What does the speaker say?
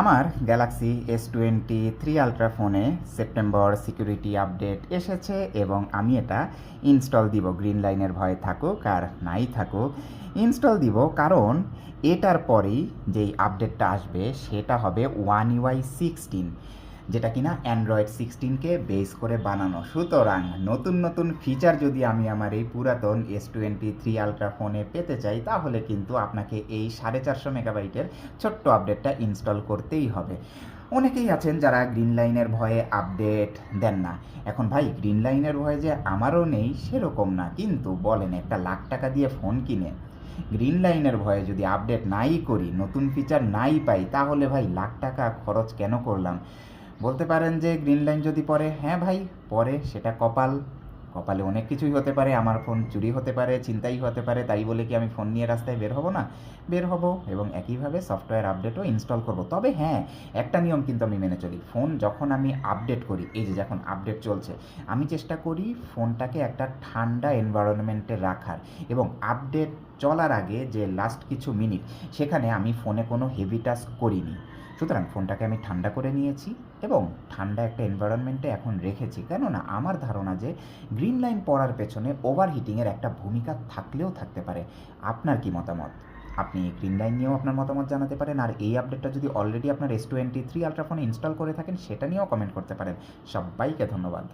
আমার Galaxy S twenty three Ultra ফোনে September security update এসেছে এবং আমি এটা ইনস্টল দিব। গ্রিন লাইনের ভয়ে থাকুক আর নাই থাকুক। ইনস্টল দিব কারণ এটার পরেই যেই আপডেটটা আসবে সেটা হবে ওয়ান ইউআই সিক্সটিন যেটা কিনা অ্যান্ড্রয়েড সিক্সটিনকে বেস করে বানানো। সুতরাং নতুন নতুন ফিচার যদি আমি আমার এই পুরাতন এস টোয়েন্টি থ্রি আলট্রা ফোনে পেতে চাই, তাহলে কিন্তু আপনাকে এই সাড়ে চারশো মেগাবাইটের ছোট্ট আপডেটটা ইনস্টল করতেই হবে। অনেকেই আছেন যারা গ্রিন লাইনের ভয়ে আপডেট দেন না। এখন ভাই গ্রিন লাইনের ভয়ে যে আমারও নেই, সেরকম না। কিন্তু বলেন, একটা লাখ টাকা দিয়ে ফোন কিনে গ্রিন লাইনের ভয়ে যদি আপডেট নাই করি, নতুন ফিচার নাই পাই, তাহলে ভাই, লাখ টাকা খরচ কেন করলাম? বলতে পারেন যে গ্রিন লাইন যদি পরে হ্যাঁ ভাই পরে সেটা কপাল। কপালে অনেক কিছুই হতে পারে, আমার ফোন চুরি হতে পারে চিন্তাই হতে পারে, তাই বলে কি আমি ফোন নিয়ে রাস্তায় বের হব না? বের হব এবং একইভাবে সফটওয়্যার আপডেটও ইনস্টল করব। তবে হ্যাঁ একটা নিয়ম কিন্তু আমি মেনে চলি। ফোন যখন আমি আপডেট করি, এই যে যখন আপডেট চলছে, আমি চেষ্টা করি ফোনটাকে একটা ঠান্ডা এনভায়রনমেন্টে রাখার এবং আপডেট চলার আগে যে লাস্ট কিছু মিনিট, সেখানে আমি ফোনে কোনো হেভি টাস্ক করিনি। সুতরাং ফোনটাকে আমি ঠান্ডা করে নিয়েছি এবং ঠান্ডা একটা এনভায়রনমেন্টে এখন রেখেছি। কেননা আমার ধারণা যে গ্রিন লাইন পড়ার পেছনে ওভারহিটিংয়ের একটা ভূমিকা থাকলেও থাকতে পারে। আপনার কি মতামত? আপনি গ্রিন লাইন নিয়েও আপনার মতামত জানাতে পারেন, আর এই আপডেটটা যদি অলরেডি আপনার এস টোয়েন্টি থ্রি আলট্রাফোনে ইনস্টল করে থাকেন, সেটা নিয়েও কমেন্ট করতে পারেন। সবাইকে ধন্যবাদ।